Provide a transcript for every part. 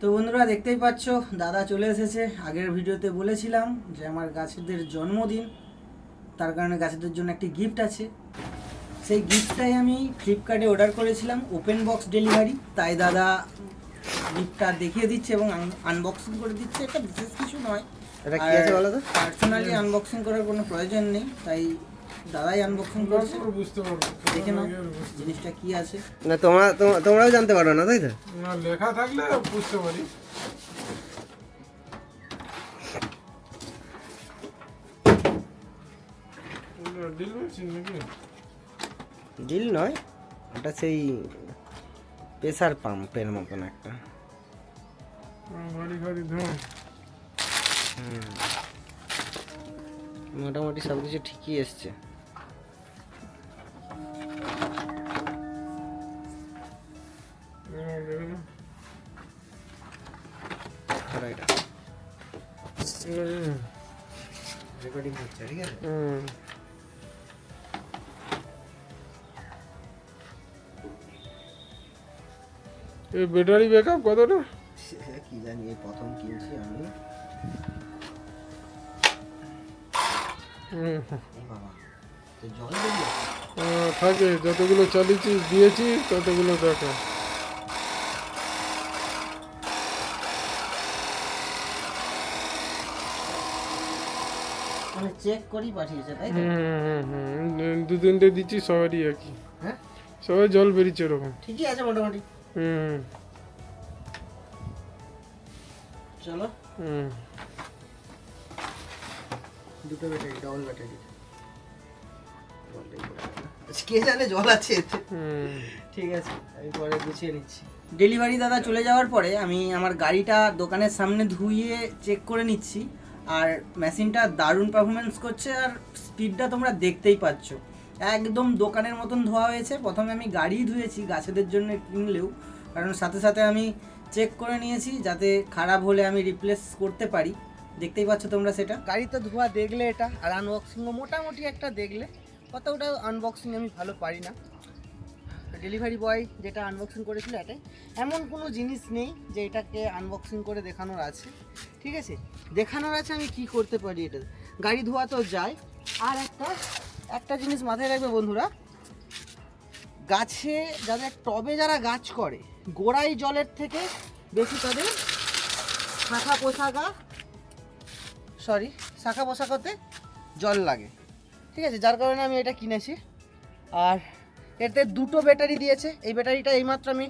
তো বন্ধুরা দেখতেই পাচ্ছ দাদা চলে এসেছে। আগের ভিডিওতে বলেছিলাম যে আমার গাছেদের জন্মদিন তার কারণে গাছেদের জন্য একটি গিফট আছে। সেই গিফটটাই আমি ফ্লিপকার্টে অর্ডার করেছিলাম ওপেন বক্স ডেলিভারি তাই দাদা গিফটটা দেখিয়ে দিচ্ছে এবং আনবক্সিং করে দিচ্ছে। এটা বিশেষ কিছু নয়। পার্সোনালি আনবক্সিং করার কোনো প্রয়োজন নেই। তাই দাদাই আনবক্সিং করছে। বুঝতে পারব দেখে নাও জিনিসটা কি আছে। না তোমরা তোমরা- তোমরাও জানতে পারো না তাই তো? না লেখা থাকলে বুঝতে পারি। ডিল নয় ওটা সেই প্রেসার পাম্পের মতন একটা। গাড়ি ধোঁয়া মোটামুটি সব কিছু ঠিকই এসছে। রেকর্ডিং হচ্ছে ঠিক আছে? হুম। ব্যাটারি ব্যাকআপ কতটা? কি জানি প্রথম কিনছি আমি। থাকে যতগুলো চালিয়েছি দিয়েছি ততগুলো দেখা। মানে চেক পাঠিয়েছে তাই দু তিনটে দিচ্ছি সবারই হ্যাঁ? সবাই জল বেরিয়েছে ওরকম। ঠিকই আছে মোটামুটি। হুম। চলো। হুম। দুটো ব্যাটারি ডবল ব্যাটারি কে জানে জল আছে ঠিক আছে আমি পরে গুছিয়ে নিচ্ছি। ডেলিভারি দাদা চলে যাওয়ার পরে আমি আমার গাড়িটা দোকানের সামনে ধুইয়ে চেক করে নিচ্ছি। আর মেশিনটা দারুণ পারফরমেন্স করছে আর স্পিডটা তোমরা দেখতেই পাচ্ছ। একদম দোকানের মতন ধোয়া হয়েছে। প্রথমে আমি গাড়ি ধুয়েছি গাছেদের জন্য কিনলেও। কারণ সাথে সাথে আমি চেক করে নিয়েছি যাতে খারাপ হলে আমি রিপ্লেস করতে পারি। দেখতেই পাচ্ছ তোমরা সেটা। গাড়ি তো ধোয়া দেখলে এটা, আর আনবক্সিংও মোটামুটি একটা দেখলে। কতটা আনবক্সিং আমি ভালো পারি না। ডেলিভারি বয় যেটা আনবক্সিং করেছিল এটাই। এমন কোনো জিনিস নেই যে এটাকে আনবক্সিং করে দেখানোর আছে। ঠিক আছে? দেখানোর আছে আমি কি করতে পারি এটা? গাড়ি ধোয়া তো যায়। আর একটা একটা জিনিস মাথায় রাখবে বন্ধুরা। গাছে যাদের টবে যারা গাছ করে গোড়াই জলের থেকে বেশি তাদের শাখা পোশাকা সরি, শাখা পোশাকতে জল লাগে। ঠিক আছে, যার কারণে আমি এটা কিনেছি। আর এতে দুটো ব্যাটারি দিয়েছে। এই ব্যাটারিটা এইমাত্র আমি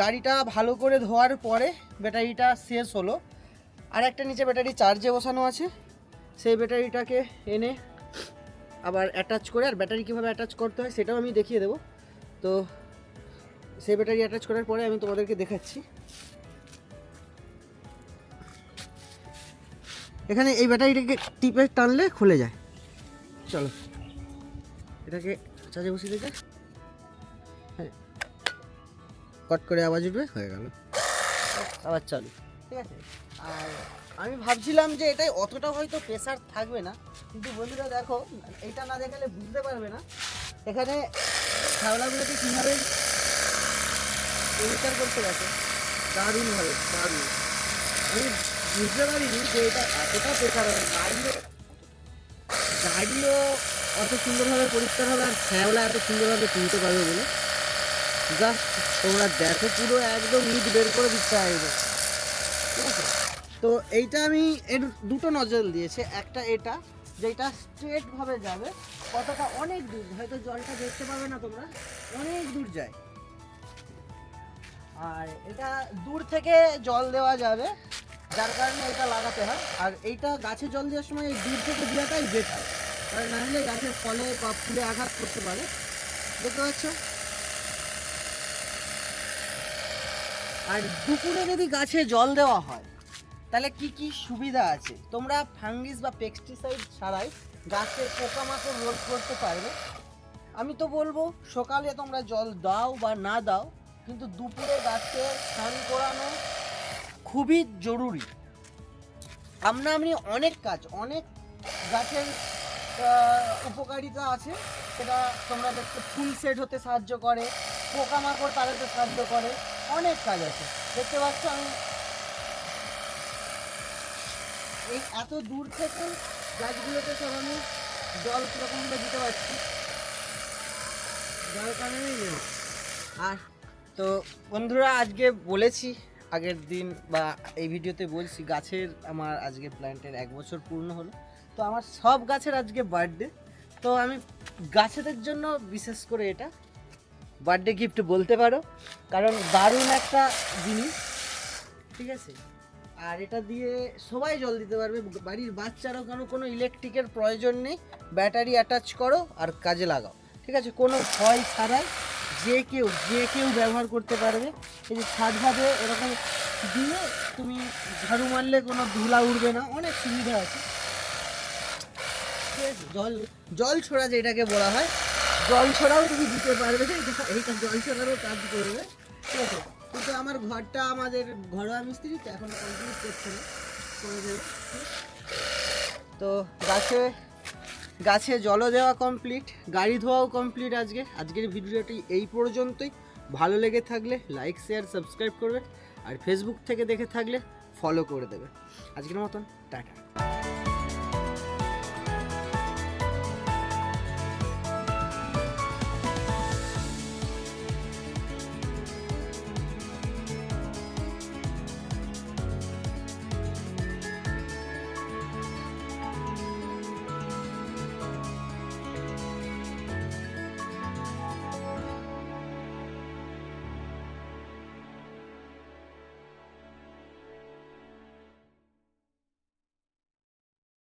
গাড়িটা ভালো করে ধোয়ার পরে ব্যাটারিটা শেষ হলো। আর একটা নিচে ব্যাটারি চার্জে বসানো আছে। সেই ব্যাটারিটাকে এনে আবার অ্যাটাচ করে, আর ব্যাটারি কীভাবে অ্যাটাচ করতে হয় সেটাও আমি দেখিয়ে দেবো। তো সেই ব্যাটারি অ্যাটাচ করার পরে আমি তোমাদেরকে দেখাচ্ছি। এখানে এই ব্যাটারিটাকে টিপে টানলে খুলে যায়। চলো। এটাকে চার্জে বসিয়ে দিতে হ্যাঁ। কট করে আওয়াজ উঠবে, হয়ে গেল। আবার চালু। ঠিক আছে? আর আমি ভাবছিলাম যে এটাই অতটা হয়তো প্রেসার থাকবে না। কিন্তু বন্ধুরা দেখো, এটা না দেখালে বুঝতে পারবে না। এখানে শ্যাওলাগুলোকে কীভাবে পরিষ্কার করতে গেছে দারুণভাবে দারুণ। আমি বুঝতে পারিনি যে এটা এতটা প্রেসার হবে গাড়িও গাড়িও অত সুন্দরভাবে পরিষ্কার হবে আর শ্যাওলা এত সুন্দরভাবে তুলতে পারবে বলে। জাস্ট তোমরা দেখো পুরো একদম ইট বের করে দিচ্ছে একদম ঠিক আছে? তো এইটা আমি এর দুটো নজল দিয়েছে। একটা এটা, যেটা স্ট্রেট ভাবে যাবে, কতটা অনেক দূর, হয়তো জলটা দেখতে পাবে না তোমরা, অনেক দূর যায়। আর এটা দূর থেকে জল দেওয়া যাবে। যার কারণে এটা লাগাতে হয়। আর এইটা গাছে জল দেওয়ার সময় এই দূর থেকে দেওয়াটাই বেটার কারণ না হলে গাছের ফলে বা ফুলে আঘাত করতে পারে। দেখতে পাচ্ছ? আর দুপুরে যদি গাছে জল দেওয়া হয়, তাহলে কি কি সুবিধা আছে? তোমরা ফাঙ্গিস বা পেস্টিসাইড ছাড়াই গাছের পোকামাকড় রোধ করতে পারবে। আমি তো বলব, সকালে তোমরা জল দাও বা না দাও, কিন্তু দুপুরে গাছকে স্নান করানো খুবই জরুরি। আমরা আমি অনেক কাজ, অনেক গাছের উপকারিতা আছে, সেটা তোমরা দেখতে ফুল সেট হতে সাহায্য করে, পোকামাকড় তাড়াতে সাহায্য করে, অনেক কাজ আছে। দেখতে পাচ্ছ আমি এই এত দূর থেকে গাছগুলোতে সব আমি জল কীরকম করে দিতে পারছি। জল নেই। আর তো বন্ধুরা, আজকে বলেছি আগের দিন বা এই ভিডিওতে বলছি, গাছের আমার আজকে প্ল্যান্টের এক বছর পূর্ণ হলো। তো আমার সব গাছের আজকে বার্থডে তো আমি গাছেদের জন্য বিশেষ করে এটা বার্থডে গিফট বলতে পারো। কারণ দারুণ একটা জিনিস, ঠিক আছে? আর এটা দিয়ে সবাই জল দিতে পারবে। বাড়ির বাচ্চারও কেন কোনো ইলেকট্রিকের প্রয়োজন নেই। ব্যাটারি অ্যাটাচ করো আর কাজে লাগাও, ঠিক আছে? কোনো ভয় ছাড়াই যে কেউ যে কেউ ব্যবহার করতে পারবে। এই যে ছাদভাবে এরকম দিয়ে তুমি ঝাড়ু মারলে কোনো ধুলা উঠবে না, অনেক সুবিধা আছে। ঠিক? জল জল ছোড়া যেটাকে বলা হয়, জল ছড়াও তুমি দিতে পারবে এইটা জল ছড়ারও কাজ করবে। ঠিক আছে, কিন্তু আমার ঘরটা, আমাদের ঘরোয়া মিস্ত্রি, তো এখন কমপ্লিট করছে না তো গাছে গাছে জলও দেওয়া কমপ্লিট গাড়ি ধোয়াও কমপ্লিট আজকে। আজকের ভিডিওটি এই পর্যন্তই। ভালো লেগে থাকলে লাইক শেয়ার সাবস্ক্রাইব করবে। আর ফেসবুক থেকে দেখে থাকলে ফলো করে দেবে। আজকের মতন, টাটা।